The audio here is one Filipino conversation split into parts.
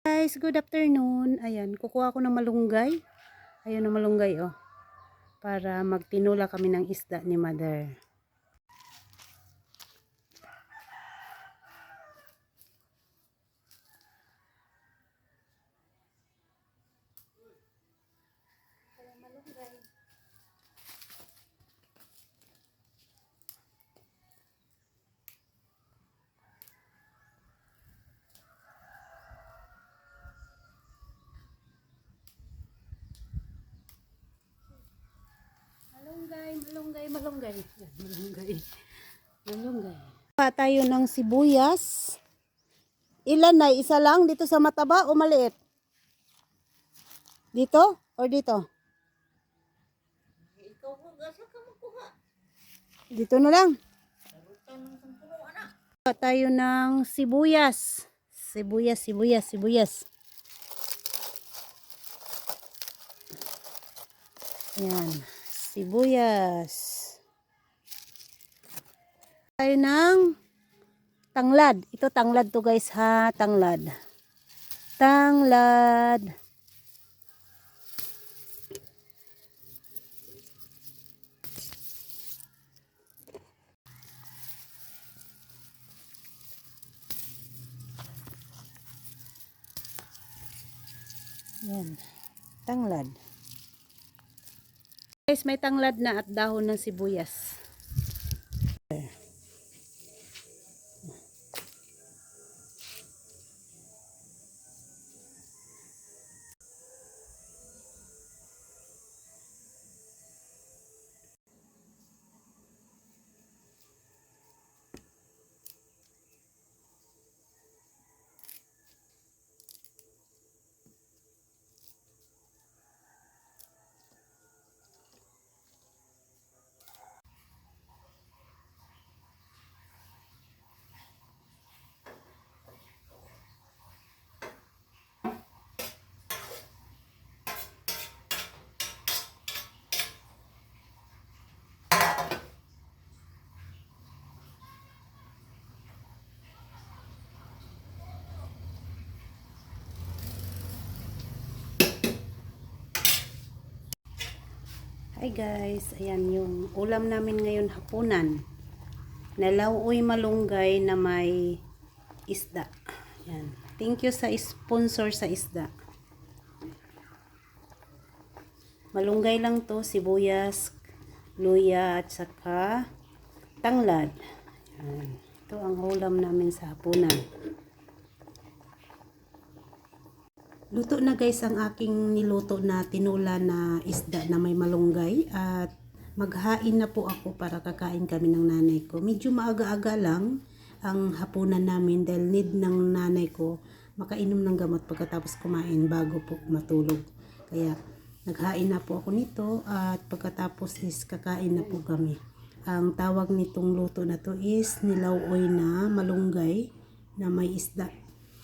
Guys, good afternoon. Ayan, kukuha ko ng malunggay. Ayan ang malunggay, oh. Para magtinula kami ng isda ni mother. Malunggay, malunggay, malunggay. Yan, malunggay. Malunggay. Pa tayo ng sibuyas. Ilan na? Isa lang dito sa mataba o maliit? Dito or dito? Dito na lang. Pa tayo ng sibuyas. Sibuyas, sibuyas, sibuyas. Yan. Sibuyas. Tayo ng tanglad. Ito tanglad to guys ha. Tanglad. Tanglad. Yan. Tanglad. Guys, may tanglad na at dahon ng sibuyas. Hi guys, ayan yung ulam namin ngayon hapunan. Nalauoy malunggay na may isda. Ayan. Thank you sa sponsor sa isda. Malunggay lang to, sibuyas, luya at saka tanglad. Ayan. Ito ang ulam namin sa hapunan. Luto na guys ang aking niluto na tinula na isda na may malunggay at maghain na po ako para kakain kami ng nanay ko. Medyo maaga-aga lang ang hapunan namin dahil need ng nanay ko makainom ng gamot pagkatapos kumain bago po matulog. Kaya naghain na po ako nito at pagkatapos is kakain na po kami. Ang tawag nitong luto na to is nilauoy na malunggay na may isda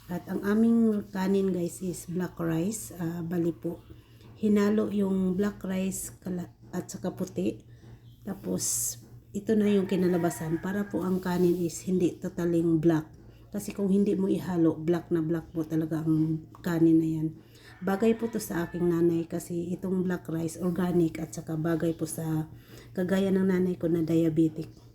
at ang aming kanin guys is black rice, ah, bali po. Hinalo yung black rice at saka puti. Tapos ito na yung kinalabasan para po ang kanin is hindi totaling black. Kasi kung hindi mo ihalo, black na black po talaga ang kanin na yan. Bagay po to sa aking nanay kasi itong black rice organic at saka bagay po sa kagaya ng nanay ko na diabetic.